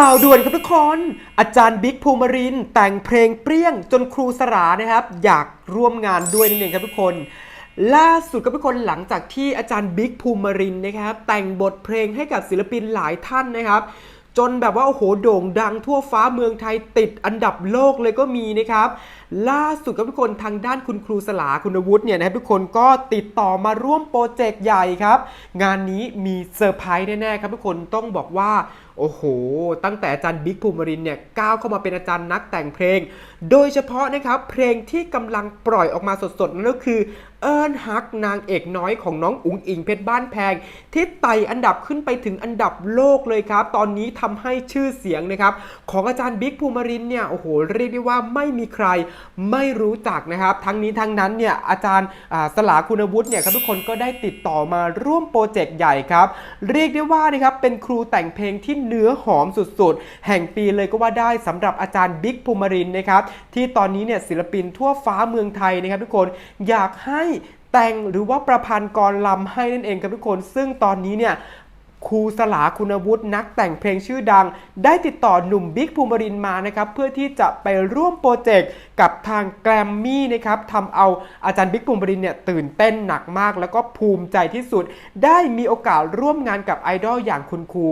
ข่าวด่วนครับทุกคน อาจารย์บิ๊กภูมิรินแต่งเพลงเปรี้ยงจนครูสรานะครับ อยากร่วมงานด้วยนั่นเองครับทุกคน ล่าสุดครับทุกคนหลังจากที่อาจารย์บิ๊กภูมิรินนะครับ แต่งบทเพลงให้กับศิลปินหลายท่านนะครับ จนแบบว่าโอ้โหโด่งดังทั่วฟ้าเมืองไทยติดอันดับโลกเลยก็มีนะครับ ล่าสุดครับทุกคนทางด้านคุณครูสลาคุณวุฒิเนี่ยนะครับทุกคนก็ติดต่อมาร่วมโปรเจกต์ใหญ่ครับ งานนี้มีเซอร์ไพรส์แน่ๆครับทุกคนต้องบอกว่า โอ้โห ตั้งแต่อาจารย์บิ๊กภูมิรินเนี่ยก้าวเข้ามาเป็นอาจารย์นักแต่งเพลง โดยเฉพาะนะครับเพลงที่กำลังปล่อยออกมาสดๆนั่นก็คือ เอิญฮักนางเอกน้อยของน้องอุ๋งอิงเพชรบ้านแพง ที่ไต่อันดับขึ้นไปถึงอันดับโลกเลยครับ ตอนนี้ทำให้ชื่อเสียงนะครับ ของอาจารย์บิ๊กภูมิรินเนี่ยโอ้โหเรียกได้ว่าไม่มีใครไม่รู้จักนะครับ ทั้งนี้ทั้งนั้นเนี่ยอาจารย์สลาคุณวุฒิเนี่ยครับทุกคนก็ได้ติดต่อมาร่วมโปรเจกต์ใหญ่ครับ เรียกได้ว่านะครับเป็นครูแต่งเพลงที่เนื้อหอมสุดๆ แห่งปีเลยก็ว่าได้สำหรับอาจารย์บิ๊กภูมิรินนะครับที่ตอนนี้เนี่ยศิลปินทั่วฟ้าเมืองไทยนะครับทุกคนอยากให้แต่งหรือว่าประพันธ์กรลำให้นั่นเองครับทุกคน ซึ่งตอนนี้เนี่ยครูสลาคุณวุฒินักแต่งเพลงชื่อดัง ได้ติดต่อหนุ่มบิ๊กภูมิรินมานะครับเพื่อที่จะไปร่วมโปรเจกต์กับทางแกรมมี่นะครับทำเอาอาจารย์บิ๊กภูมิรินเนี่ยตื่นเต้นหนักมาก แล้วก็ภูมิใจที่สุด ได้มีโอกาสร่วมงานกับไอดอลอย่างคุณครู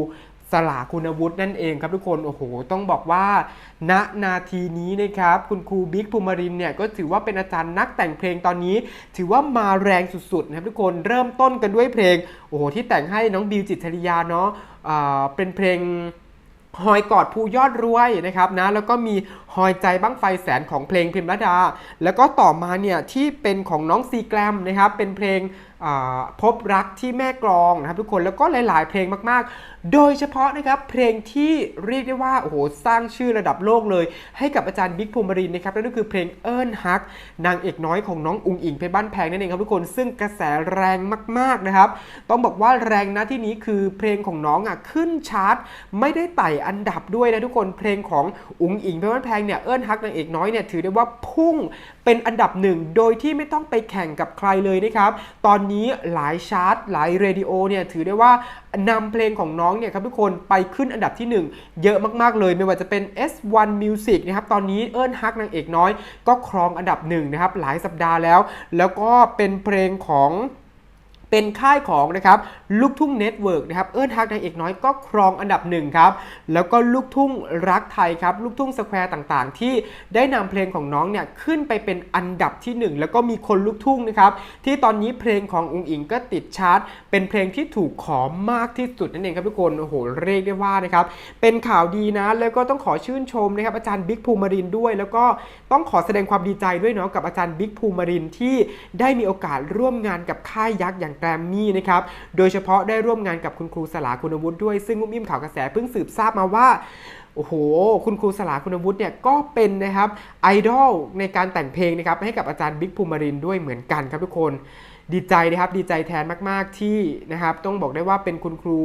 สลาคุณวุฒินั่นเองครับทุกคนโอ้โหต้องบอกว่า ณนาทีนี้นะครับคุณครูบิ๊กภูมิรินเนี่ยก็ถือว่าเป็นอาจารย์นักแต่งเพลงตอนนี้ ถือว่ามาแรงสุดๆนะครับทุกคนเริ่มต้นกันด้วยเพลงโอ้โหที่แต่งให้น้องบิวจิตรชริยาเนาะอ่าเป็นเพลงหอยกอดภูยอดรวยนะครับนะแล้วก็มีหอยใจบ้างไฟแสนของเพลงพิมรดา แล้วก็ต่อมาเนี่ยที่เป็นของน้องซีแกรมนะครับเป็นเพลง พบรักที่แม่กลองนะครับทุกคนแล้วก็หลาย ๆ เพลงมากๆ โดยเฉพาะนะครับเพลงที่เรียกได้ว่าโอ้โหสร้างชื่อระดับโลกเลย ให้กับอาจารย์บิ๊กภูมิรินนะครับนั่นก็คือเพลงเอิญฮัก นางเอกน้อยของน้องอุงอิงเพชรบ้านแพงนั่นเองครับทุกคนซึ่งกระแสแรงมาก ๆ นะครับ ต้องบอกว่าแรงนะที่นี้คือเพลงของน้องอะขึ้นชาร์ตไม่ได้ไต่อันดับด้วยนะทุกคนเพลงของอุงอิงเพชรบ้านแพงเนี่ยเอิญฮักนางเอกน้อยเนี่ยถือได้ว่าพุ่งเป็นอันดับหนึ่งโดยที่ไม่ต้องไปแข่งกับใครเลยนะครับ ตอนนี้หลายชาร์ตหลายเรดิโอเนี่ยถือได้ว่านำเพลงของน้องเนี่ยครับทุกคนไปขึ้นอันดับที่ 1 เยอะมากๆเลยไม่ว่าจะเป็น S1 Music นะครับตอนนี้เอิญฮักนางเอกน้อย ก็ครองอันดับหนึ่งนะครับหลายสัปดาห์แล้ว แล้วก็เป็นเพลงของ เป็นค่ายของนะครับลูกทุ่งเน็ตเวิร์กนะครับเอิร์ธฮักนางเอกน้อยก็ครองอันดับหนึ่งครับแล้วก็ลูกทุ่งรักไทยครับลูกทุ่งสแควร์ต่างๆ ที่ได้นำเพลงของน้องเนี่ยขึ้นไปเป็นอันดับที่หนึ่งแล้วก็มีคนลูกทุ่งนะครับที่ตอนนี้เพลงขององค์อิงก็ติดชาร์ตเป็นเพลงที่ถูกขอมากที่สุดนั่นเองครับทุกคนโอ้โหเรียกได้ว่านะครับเป็นข่าวดีนะแล้วก็ต้องขอชื่นชมนะครับอาจารย์บิ๊กภูมิรินด้วย แล้วก็ต้องขอแสดงความดีใจด้วยเนาะกับอาจารย์บิ๊กภูมิรินที่ได้มีโอกาสร่วมงานกับค่ายยักษ์อย่างกรมมี่นะครับ โดยเฉพาะได้ร่วมงานกับคุณครูสลาคุณวุฒิด้วย ซึ่งมุ้มอิ่มข่าวกระแสเพิ่งสืบทราบมาว่าโอ้โห คุณครูสลาคุณวุฒิเนี่ยก็เป็นนะครับไอดอลในการแต่งเพลงนะครับให้กับอาจารย์บิ๊กภูมิรินด้วยเหมือนกันครับทุกคน ดีใจนะครับดีใจแทนมาก ๆที่นะครับต้องบอกได้ว่าเป็นคุณครู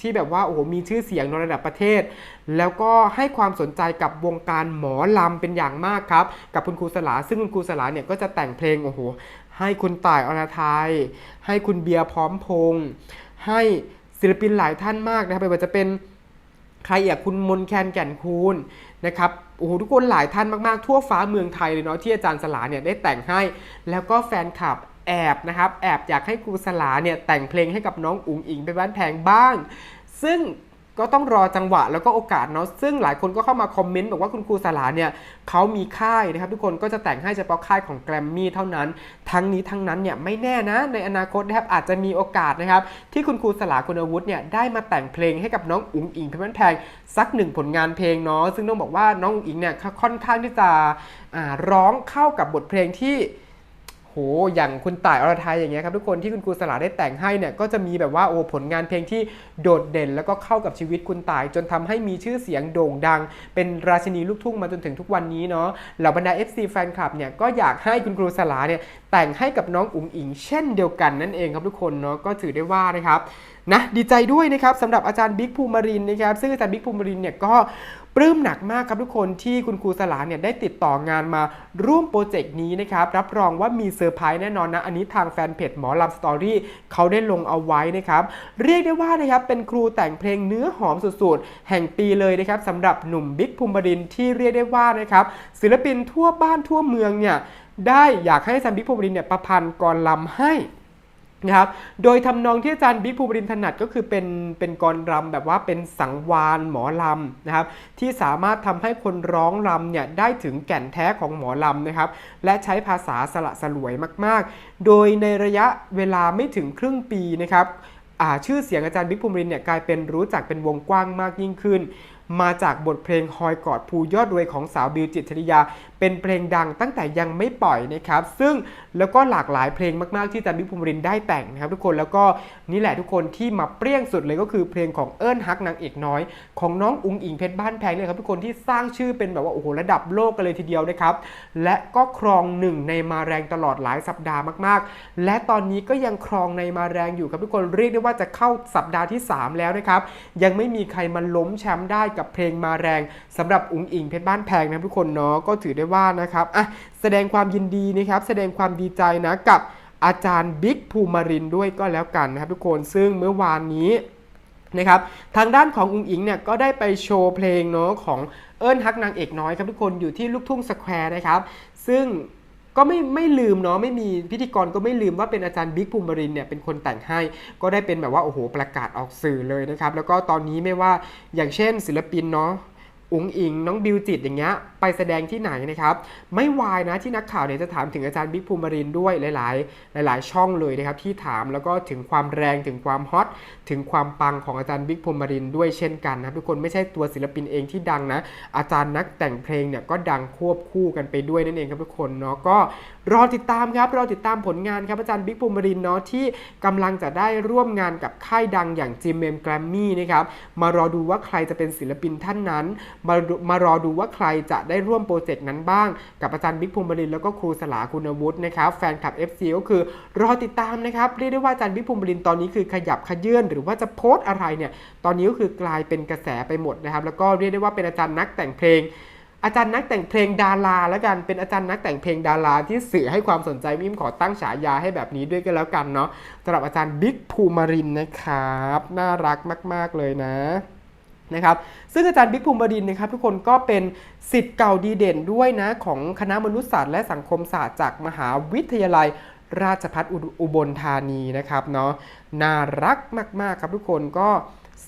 ที่แบบว่าโอ้โหมีชื่อเสียงในระดับประเทศ แล้วก็ให้ความสนใจกับวงการหมอลำเป็นอย่างมากครับ กับคุณครูสลา ซึ่งคุณครูสลาเนี่ยก็จะแต่งเพลงโอ้โหให้คุณต่ายอรไทย ให้คุณเบียร์พร้อมพงษ์ให้ศิลปินหลายท่านมากนะครับไม่ว่าจะเป็นใครอยากคุณมนแคนแก่นคูณนะครับโอ้โหทุกคนหลายท่านมากๆ ทั่วฟ้าเมืองไทยเลยเนาะที่อาจารย์สลาเนี่ยได้แต่งให้ แล้วก็แฟนคลับ แอบนะครับแอบอยากให้ครูสลาเนี่ยแต่งเพลงให้กับน้องอุ๋งอิงไปบ้านแพงบ้าง ซึ่งก็ต้องรอจังหวะแล้วก็โอกาสเนาะซึ่งหลายคนก็เข้ามาคอมเมนต์บอกว่าคุณครูสลาเนี่ยเขามีค่ายนะครับ ทุกคนก็จะแต่งให้เฉพาะค่ายของแกรมมี่เท่านั้น ทั้งนี้ทั้งนั้นเนี่ยไม่แน่นะ ในอนาคตนะครับอาจจะมีโอกาสนะครับ ที่คุณครูสลาคุณอาวุธเนี่ยได้มาแต่งเพลงให้กับน้องอุ๋งอิงเพชรบ้านแพงสักหนึ่งผลงานเพลงเนาะซึ่งต้องบอกว่าน้องอุ๋งอิงเนี่ยค่อนข้างที่จะร้องเข้ากับบทเพลงที่ อย่างคุณต่ายอรไทยอย่างเงี้ยครับทุกคนที่คุณครูสลาได้แต่งให้เนี่ยก็จะมีแบบว่าโอ้ผลงานเพลงที่โดดเด่น แล้วก็เข้ากับชีวิตคุณต่าย จนทำให้มีชื่อเสียงโด่งดัง เป็นราชินีลูกทุ่งมาจนถึงทุกวันนี้เนาะเหล่าบรรดา FC แฟนคลับเนี่ยก็อยากให้คุณครูสลาเนี่ยแต่งให้กับน้องอุ๋งอิง เช่นเดียวกันนั่นเองครับทุกคนเนาะก็ถือได้ว่านะครับนะดีใจด้วยนะครับสำหรับอาจารย์บิ๊กภูมิรินนะครับซึ่งอาจารย์บิ๊กภูมิรินเนี่ยก็ ปลื้มหนักมากครับทุกคนที่คุณครูสลาเนี่ยได้ติดต่องานมาร่วมโปรเจกต์นี้นะครับ รับรองว่ามีเซอร์ไพรส์แน่นอนนะ อันนี้ทางแฟนเพจหมอลำสตอรี่เขาได้ลงเอาไว้นะครับ เรียกได้ว่านะครับเป็นครูแต่งเพลงเนื้อหอมสุดๆ แห่งปีเลยนะครับสำหรับหนุ่มบิ๊กภูมิรินที่เรียกได้ว่านะครับศิลปินทั่วบ้านทั่วเมืองเนี่ยได้อยากให้อาจารย์บิ๊กภูมิรินเนี่ยประพันธ์กรลำให้ นะครับ โดยทำนองที่อาจารย์บิ๊กภูมิรินถนัดก็คือเป็นเป็นกรรำแบบว่าเป็นสังวานหมอลำนะครับ ที่สามารถทำให้คนร้องรำเนี่ยได้ถึงแก่นแท้ของหมอลำนะครับ และใช้ภาษาสละสลวยมาก ๆ โดยในระยะเวลาไม่ถึงครึ่งปีนะครับชื่อเสียงอาจารย์บิ๊กภูมิรินเนี่ยกลายเป็นรู้จักเป็นวงกว้างมากยิ่งขึ้น มาจากบทเพลงฮอยกอดภูยอดรวยของสาวบิวจิตรชริยา เป็นเพลงดังตั้งแต่ยังไม่ปล่อยนะครับ ซึ่งแล้วก็หลากหลายเพลงมากๆที่อาจารย์บิ๊กภูมิรินได้แต่งนะครับ ทุกคนแล้วก็นี่แหละทุกคนที่มาเปรี้ยงสุดเลยก็คือเพลงของเอิญฮักนางเอกน้อย ของน้องอุงอิงเพชรบ้านแพงเนี่ยครับทุกคนที่สร้างชื่อเป็นแบบว่าโอ้โหระดับโลกกันเลยทีเดียวนะครับ และก็ครองหนึ่งในมาแรงตลอดหลายสัปดาห์มากๆ และตอนนี้ก็ยังครองในมาแรงอยู่ครับทุกคนเรียกได้ว่าจะเข้าสัปดาห์ที่ 3 แล้วนะครับ ยังไม่มีใครมาล้มแชมป์ได้กับเพลงมาแรงสำหรับอุงอิงเพชรบ้านแพงนะทุกคนเนาะก็ถือได้ว่านะครับอะแสดงความยินดีนะครับแสดงความดีใจนะกับอาจารย์บิ๊กภูมิรินด้วยก็แล้วกันนะครับทุกคนซึ่งเมื่อวานนี้นะครับทางด้านของอุงอิงเนี่ยก็ได้ไปโชว์เพลงเนาะของเอิญฮักนางเอกน้อยครับทุกคนอยู่ที่ลูกทุ่งสแควร์นะครับ ซึ่งก็ไม่ไม่ลืมเนาะไม่มีพิธีกรก็ไม่ลืมว่าเป็นอาจารย์บิ๊กภูมิรินเนี่ยเป็นคนแต่งให้ ก็ได้เป็นแบบว่าโอ้โหประกาศออกสื่อเลยนะครับ แล้วก็ตอนนี้ไม่ว่าอย่างเช่นศิลปินเนาะ อุ๋งอิง น้องบิวจิตอย่างเงี้ยไปแสดงที่ไหนนะครับ ไม่วายนะที่นักข่าวเนี่ยจะถามถึงอาจารย์บิ๊กภูมิรินด้วยหลาย ๆ หลาย ๆ ช่องเลยนะครับที่ถามแล้วก็ถึงความแรงถึงความฮอตถึงความปังของอาจารย์บิ๊กภูมิรินด้วยเช่นกันนะทุกคนไม่ใช่ตัวศิลปินเองที่ดังนะ อาจารย์นักแต่งเพลงเนี่ยก็ดังควบคู่กันไปด้วยนั่นเองครับทุกคนเนาะก็ รอติดตามครับรอติดตามผลงานครับอาจารย์บิ๊กภูมิรินทร์เนาะที่กำลังจะได้ร่วมงานกับค่ายดังอย่างจิมเมมแกรมมี่นะครับมารอดูว่าใครจะเป็นศิลปินท่านนั้น มารมารอดูว่าใครจะได้ร่วมโปรเจกต์นั้นบ้าง กับอาจารย์บิ๊กภูมิรินแล้วก็ครูสลาคุณวุฒินะครับแฟนคลับ FC ก็คือรอติดตามนะครับเรียกได้ว่าอาจารย์บิ๊กภูมิรินตอนนี้คือขยับขยื่นหรือว่าจะโพสต์อะไรเนี่ยตอนนี้ก็คือกลายเป็นกระแสไปหมดนะครับแล้วก็เรียกได้ว่าเป็นอาจารย์นักแต่งเพลง อาจารย์นักแต่งเพลงดาราแล้วกันเป็นอาจารย์นักแต่งเพลงดาราที่สื่อให้ความสนใจมิมขอตั้งฉายาให้แบบนี้ด้วยกันแล้วกันเนาะสำหรับอาจารย์บิ๊กภูมิรินนะครับ น่ารักมาก ๆเลยนะนะครับซึ่งอาจารย์บิ๊กภูมิบดินนะครับทุกคนก็เป็นสิทธิ์เก่าดีเด่นด้วยนะของคณะมนุษยศาสตร์และสังคมศาสตร์จากมหาวิทยาลัยราชภัฏอุบลธานีนะครับเนาะน่ารักมาก ๆ ครับทุกคนก็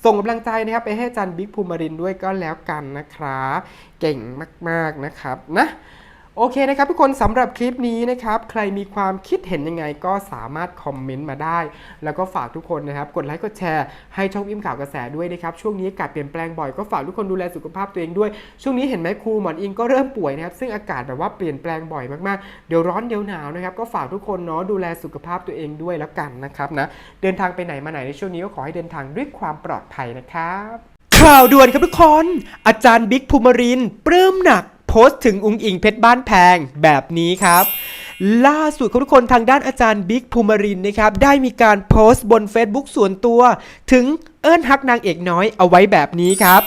ส่งกำลังใจนะครับไปให้อาจารย์บิ๊กภูมิรินด้วยก็แล้วกันนะครับ เก่งมาก ๆ นะครับนะ โอเคนะครับทุกคนสำหรับคลิปนี้นะครับ ใครมีความคิดเห็นยังไงก็สามารถคอมเมนต์มาได้ แล้วก็ฝากทุกคนนะครับ กดไลค์กดแชร์ให้ช่องอิ่มข่าวกระแสด้วยนะครับ ช่วงนี้อากาศเปลี่ยนแปลงบ่อยก็ฝากทุกคนดูแลสุขภาพตัวเองด้วย ช่วงนี้เห็นไหมครูหมอนอิงก็เริ่มป่วยนะครับ ซึ่งอากาศแบบว่าเปลี่ยนแปลงบ่อยมากๆ เดี๋ยวร้อนเดี๋ยวหนาวนะครับ ก็ฝากทุกคนเนาะดูแลสุขภาพตัวเองด้วยแล้วกันนะครับนะ เดินทางไปไหนมาไหนในช่วงนี้ก็ขอให้เดินทางด้วยความปลอดภัยนะครับ ข่าวด่วนครับทุกคน อาจารย์บิ๊กภูมิรินปลื้มหนัก โพสต์ถึงอุงอิงเพชรบ้านแพงแบบนี้ครับ ล่าสุดครับทุกคนทางด้านอาจารย์บิ๊กภูมิรินนะครับ ได้มีการโพสต์บน Facebook ส่วนตัว ถึงเอิญฮักนางเอกน้อยเอาไว้แบบนี้ครับ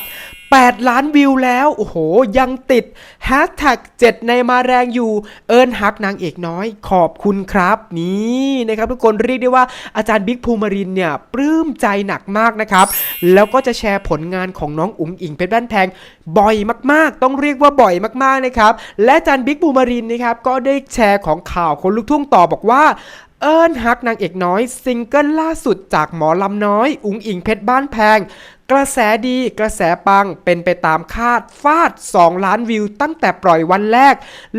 8 ล้านวิวแล้ว โอ้โห ยังติดแฮชแท็ก7ในมาแรงอยู่ เอิญฮักนางเอกน้อย ขอบคุณครับ นี่นะครับทุกคนเรียกได้ว่าอาจารย์บิ๊กภูมิรินเนี่ยปลื้มใจหนักมากนะครับ แล้วก็จะแชร์ผลงานของน้องอุ๋งอิงเพชรบ้านแพงบ่อยมากๆ ต้องเรียกว่าบ่อยมากๆนะครับและอาจารย์บิ๊กภูมิรินนะครับก็ได้แชร์ของข่าวคนลูกทุ่งต่อบอกว่าเอิญฮักนางเอกน้อย ซิงเกิลล่าสุดจากหมอลำน้อย อุ๋งอิงเพชรบ้านแพงกระแสดีกระแสปังเป็นไปตามคาดฟาด 2 ล้านวิวตั้งแต่ปล่อยวันแรก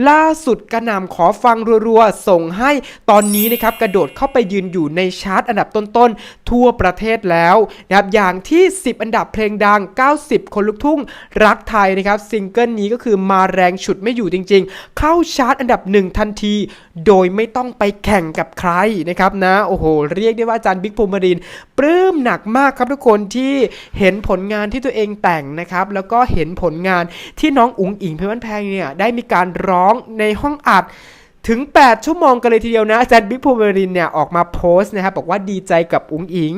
ล่าสุดกระนำขอฟังรัวๆ ส่งให้ตอนนี้นะครับกระโดดเข้าไปยืนอยู่ในชาร์ตอันดับต้นๆ ทั่วประเทศแล้วนะครับอย่างที่ 10 อันดับเพลงดัง 90 คนลุกทุ่ง รักไทยนะครับซิงเกิลนี้ก็คือมาแรงฉุดไม่อยู่จริงๆ เข้าชาร์ตอันดับหนึ่งทันที โดยไม่ต้องไปแข่งกับใครนะครับนะโอ้โหเรียกได้ว่าอาจารย์บิ๊กภูมิรินปลื้มหนักมากครับทุกคนที่เห็นผลงานที่ตัวเองแต่งนะครับ แล้วก็เห็นผลงานที่น้องอุ๋งอิงเพชรบ้านแพงเนี่ยได้มีการร้องในห้องอัดถึง 8 ชั่วโมงกันเลยทีเดียวนะอาจารย์บิ๊กภูมิรินเนี่ยออกมาโพสต์นะครับบอกว่าดีใจกับอุ๋งอิง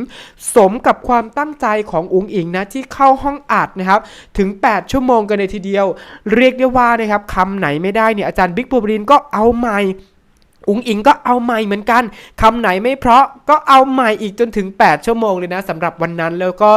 สมกับความตั้งใจของอุ๋งอิงนะที่เข้าห้องอัดนะครับถึง 8 ชั่วโมงกันเลยทีเดียว เรียกได้ว่านะครับคำไหนไม่ได้เนี่ยอาจารย์บิ๊กภูมิรินก็เอาใหม่ อุ๋งอิงก็เอาใหม่เหมือนกันคำไหนไม่เพราะก็เอาใหม่อีกจนถึง 8 ชั่วโมงเลยนะสำหรับวันนั้นแล้วก็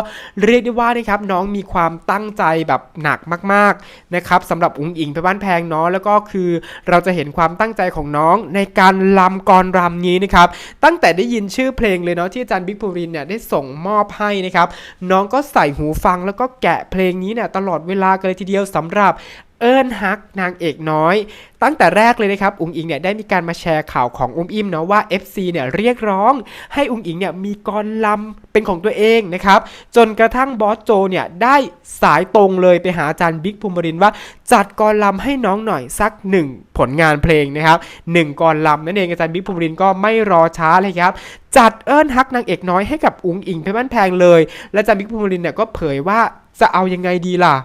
เรียกได้ว่านะครับน้องมีความตั้งใจแบบหนักมากๆนะครับสำหรับอุ๋งอิงไปบ้านแพงเนาะแล้วก็คือเราจะเห็นความตั้งใจของน้องในการลำกรรำนี้นะครับตั้งแต่ได้ยินชื่อเพลงเลยเนาะที่อาจารย์บิ๊กภูรินเนี่ยได้ส่งมอบให้นะครับน้องก็ใส่หูฟังแล้วก็แกะเพลงนี้เนี่ยตลอดเวลากันเลยทีเดียวสำหรับ เอิญฮักนางเอกน้อย ตั้งแต่แรกเลยนะครับอุงอิงเนี่ยได้มีการมาแชร์ข่าวของอุ้มอิมเนาะว่า FC เนี่ยเรียกร้อง ให้อุงอิงเนี่ยมีกรลำเป็นของตัวเองนะครับจนกระทั่งบอสโจเนี่ยได้สายตรงเลยไปหาอาจารย์บิ๊กภูมิรินว่าจัดกรลำให้น้องหน่อยสักหนึ่งผลงานเพลงนะครับหนึ่งกรลำนั่นเองอาจารย์บิ๊กภูมิรินก็ไม่รอช้าเลยครับจัดเอิญฮักนางเอกน้อยให้กับอุงอิงเพชรบ้านแพงเลย และอาจารย์บิ๊กภูมิรินเนี่ยก็เผยว่าจะเอายังไงดีล่ะ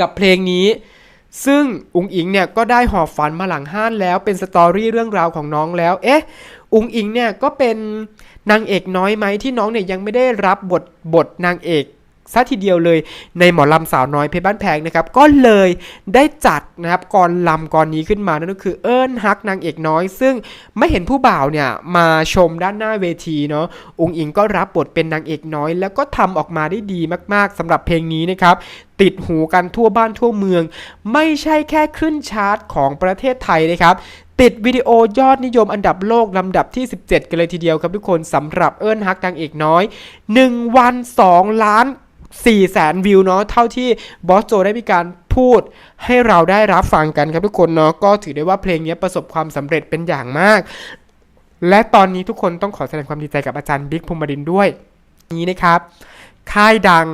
กับเพลงนี้ ซึ่งอุงอิงเนี่ยก็ได้หอบฝันมาหลังห้านแล้วเป็นสตอรี่เรื่องราวของน้องแล้ว เอ๊ะ อุงอิงเนี่ยก็เป็นนางเอกน้อยไหมที่น้องเนี่ยยังไม่ได้รับบทบทนางเอก ซะทีเดียวเลยในหมอลำสาวน้อยเพชรบ้านแพงนะครับก็เลยได้จัดนะครับกรลำกรนี้ขึ้นมานั่นก็คือเอิญฮักนางเอกน้อย ซึ่งไม่เห็นผู้บ่าวเนี่ยมาชมด้านหน้าเวทีเนาะอุงอิงก็รับบทเป็นนางเอกน้อย แล้วก็ทำออกมาได้ดีมากๆสำหรับเพลงนี้นะครับติดหูกันทั่วบ้านทั่วเมือง ไม่ใช่แค่ขึ้นชาร์ตของประเทศไทยนะครับติดวิดีโอยอดนิยมอันดับโลกลำดับที่ 17 กันเลยทีเดียวครับทุกคนสำหรับเอิญฮักนางเอกน้อย 1 วัน 2 ล้าน 4แสนวิวเนาะเท่าที่บอสโจได้มีการพูดให้เราได้รับฟังกันครับทุกคนเนาะก็ถือได้ว่าเพลงนี้ประสบความสำเร็จเป็นอย่างมาก และตอนนี้ทุกคนต้องขอแสดงความดีใจกับอาจารย์บิ๊กภูมิรินด้วย นี้นะครับ ค่ายดัง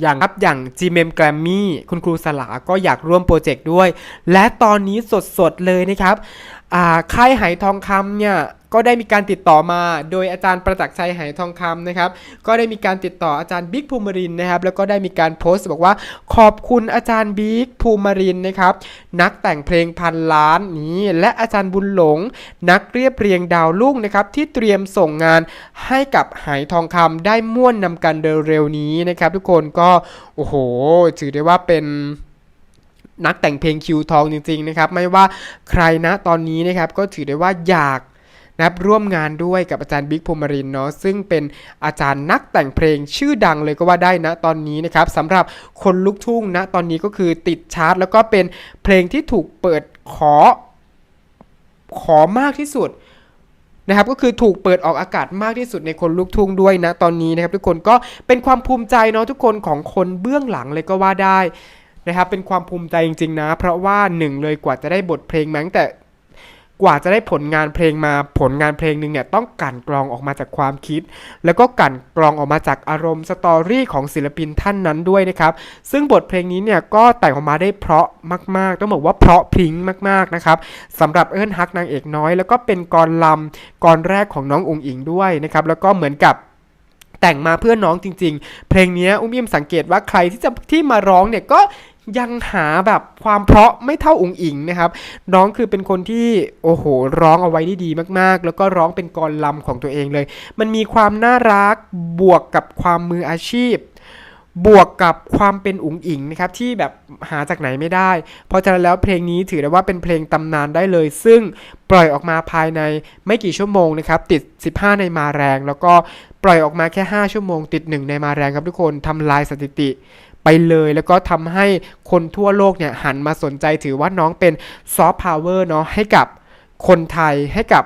อย่างครับอย่าง GMM Grammy คุณครูสลาก็อยากร่วมโปรเจกต์ด้วย และตอนนี้สดๆเลยนะครับ ค่ายไหทองคำเนี่ยก็ได้มีการติดต่อมา โดยอาจารย์ประจักษ์ชัยไหทองคำนะครับ ก็ได้มีการติดต่ออาจารย์บิ๊กภูมิรินนะครับ แล้วก็ได้มีการโพสต์บอกว่า ขอบคุณอาจารย์บิ๊กภูมิรินนะครับ นักแต่งเพลงพันล้านนี้ และอาจารย์บุญหลง นักเรียบเรียงดาวรุ่งนะครับ ที่เตรียมส่งงานให้กับไหทองคำได้ม่วนนำกันเร็วๆนี้นะครับ ทุกคนก็โอ้โหถือได้ว่าเป็น นักแต่งเพลงคิวทองจริงๆนะครับไม่ว่าใครนะตอนนี้นะครับก็ถือได้ว่าอยากนะครับร่วมงานด้วยกับอาจารย์บิ๊กภูมิรินเนาะซึ่งเป็นอาจารย์นักแต่งเพลงชื่อดังเลยก็ว่าได้นะตอนนี้นะครับสำหรับคนลุกทุ่งนะตอนนี้ก็คือติดชาร์ตแล้วก็เป็นเพลงที่ถูกเปิดขอ ขอมากที่สุดนะครับก็คือถูกเปิดออกอากาศมากที่สุดในคนลูกทุ่งด้วยนะตอนนี้นะครับทุกคนก็เป็นความภูมิใจเนาะทุกคนของคนเบื้องหลังเลยก็ว่าได้ นะครับเป็นความภูมิใจจริงๆนะ เพราะว่าหนึ่งเลยกว่าจะได้บทเพลงมั้งแต่กว่าจะได้ผลงานเพลงมาผลงานเพลงหนึ่งเนี่ยต้องกั่นกรองออกมาจากความคิด แล้วก็กั่นกรองออกมาจากอารมณ์สตอรี่ของศิลปินท่านนั้นด้วยนะครับซึ่งบทเพลงนี้เนี่ยก็แต่งออกมาได้เพราะมาก ๆ ต้องบอกว่าเพราะพริ้งมากๆนะครับสำหรับเอิญฮักนางเอกน้อย แล้วก็เป็นกรลำกรแรกของน้องอุ๋งอิงด้วยนะครับแล้วก็เหมือนกับแต่งมาเพื่อน้องจริง ๆ เพลงนี้อุ้มยิ้มสังเกตว่าใครที่จะที่มาร้องเนี่ยก็ ยังหาแบบความเพราะไม่เท่าอุ๋งอิงนะครับ น้องคือเป็นคนที่โอ้โห ร้องเอาไว้ได้ดีมากๆ แล้วก็ร้องเป็นกรลำของตัวเองเลย มันมีความน่ารักบวกกับความมืออาชีพ บวกกับความเป็นอุ๋งอิงนะครับที่แบบหาจากไหนไม่ได้ เพราะฉะนั้นแล้วเพลงนี้ถือได้ว่าเป็นเพลงตำนานได้เลย ซึ่งปล่อยออกมาภายในไม่กี่ชั่วโมงนะครับติด 15 ในมาแรง แล้วก็ปล่อยออกมาแค่ 5 ชั่วโมง ติด 1 ในมาแรงครับทุกคนทำลายสถิติ ไปเลย แล้วก็ทำให้คนทั่วโลกเนี่ยหันมาสนใจถือว่าน้องเป็นซอฟต์พาวเวอร์เนาะให้กับคนไทยให้กับ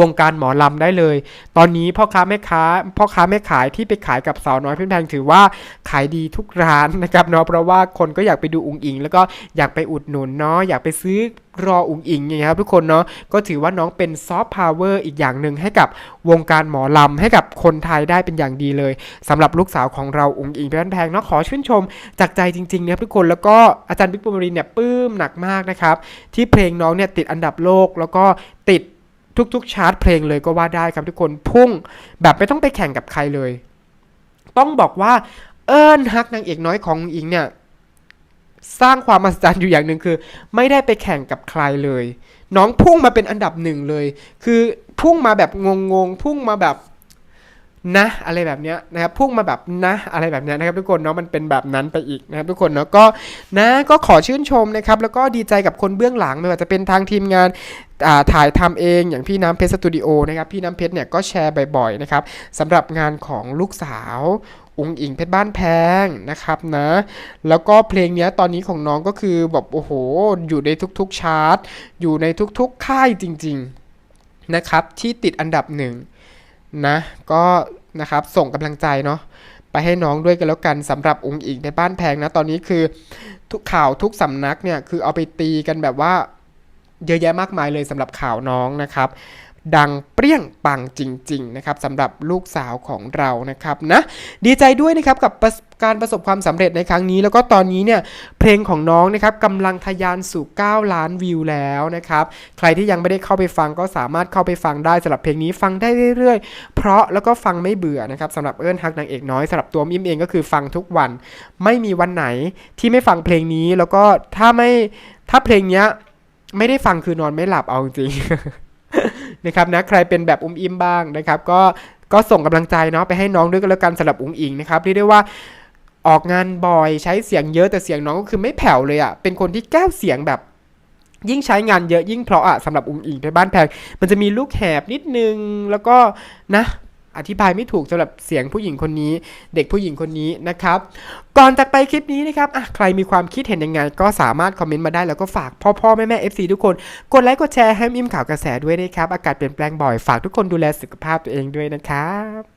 วงการหมอลำได้เลย ตอนนี้พ่อค้าแม่ค้าพ่อค้าแม่ขายที่ไปขายกับสาวน้อยเพื่อนแพงถือว่าขายดีทุกร้านนะครับเนาะเพราะว่าคนก็อยากไปดูอุงอิง แล้วก็อยากไปอุดหนุนเนาะอยากไปซื้อรออุงอิงอย่างเงี้ยครับทุกคนเนาะก็ถือว่าน้องเป็นซอฟต์พาวเวอร์อีกอย่างหนึ่งให้กับวงการหมอลำให้กับคนไทยได้เป็นอย่างดีเลยสำหรับลูกสาวของเราอุงอิงเพื่อนแพงเนาะขอชื่นชม จากใจจริงๆนะครับทุกคนแล้วก็อาจารย์บิ๊กปมรินเนี่ยปื้มหนักมากนะครับที่เพลงน้องเนี่ยติดอันดับโลกแล้วก็ติด ทุกๆชาร์ตเพลงเลยก็ว่าได้ครับทุกคนพุ่งแบบไม่ต้องไปแข่งกับใครเลย ต้องบอกว่าเอิญฮักนางเอกน้อยของอิงเนี่ยสร้างความมหัศจรรย์อยู่อย่างหนึ่งคือ ไม่ได้ไปแข่งกับใครเลย น้องพุ่งมาเป็นอันดับหนึ่งเลย คือพุ่งมาแบบงงๆ พุ่งมาแบบ นะอะไรแบบเนี้ยนะครับพุ่งมาแบบนะอะไรแบบเนี้ยนะครับทุกคนเนาะมันเป็นแบบนั้นไปอีกนะครับทุกคนเนาะก็นะก็ขอชื่นชมนะครับแล้วก็ดีใจกับคนเบื้องหลังไม่ว่าจะเป็นทางทีมงานถ่ายทำเองอย่างพี่น้ำเพชรสตูดิโอนะครับพี่น้ำเพชรเนี่ยก็แชร์บ่อยๆนะครับสำหรับงานของลูกสาวอุงอิงเพชรบ้านแพงนะครับนะ แล้วก็เพลงนี้ตอนนี้ของน้องก็คือแบบโอ้โห อยู่ในทุกๆชาร์ตอยู่ในทุกๆค่ายจริง ๆนะครับที่ติดอันดับหนึ่ง นะ ก็นะครับส่งกำลังใจเนาะไปให้น้องด้วยกันแล้วกันสำหรับองค์อีกในบ้านแพงนะ ตอนนี้คือทุกข่าวทุกสำนักเนี่ยคือเอาไปตีกันแบบว่าเยอะแยะมากมายเลยสำหรับข่าวน้องนะครับ ดังเปรี้ยงปังจริง ๆ นะครับสำหรับลูกสาวของเรานะครับนะดีใจด้วยนะครับกับการประสบความสำเร็จในครั้งนี้ แล้วก็ตอนนี้เนี่ยเพลงของน้องนะครับกำลังทะยานสู่ 9 ล้านวิวแล้วนะครับใครที่ยังไม่ได้เข้าไปฟังก็สามารถเข้าไปฟังได้สำหรับเพลงนี้ฟังได้เรื่อยๆ เพราะแล้วก็ฟังไม่เบื่อนะครับสำหรับเอิญฮักนางเอกน้อยสำหรับตัวมิมเองก็คือฟังทุกวัน ไม่มีวันไหนที่ไม่ฟังเพลงนี้แล้วก็ถ้าไม่ถ้าเพลงเนี้ยไม่ได้ฟังคือนอนไม่หลับเอาจริง นะครับนะใครเป็นแบบอุ้มอิมบ้างนะครับ ก็ก็ส่งกำลังใจเนาะไปให้น้องด้วยกันแล้วกันสำหรับอุ้งอิงนะครับเรียกได้ว่าออกงานบ่อยใช้เสียงเยอะแต่เสียงน้องก็คือไม่แผ่วเลยอะ่ะเป็นคนที่แก้วเสียงแบบยิ่งใช้งานเยอะยิ่งเพราะอะสำหรับอุ้งอิงในบ้านแพงมันจะมีลูกแหบนิดนึงแล้วก็นะ อธิบายไม่ถูกสำหรับเสียงผู้หญิงคนนี้ เด็กผู้หญิงคนนี้นะครับ ก่อนจากไปคลิปนี้นะครับอะใครมีความคิดเห็นยังไง ก็สามารถคอมเมนต์มาได้แล้วก็ฝากพ่อพ่อแม่แม่เอฟซีทุกคน กดไลค์กดแชร์ให้มิมข่าวกระแสด้วยนะครับ อากาศเปลี่ยนแปลงบ่อยฝากทุกคนดูแลสุขภาพตัวเองด้วยนะครับ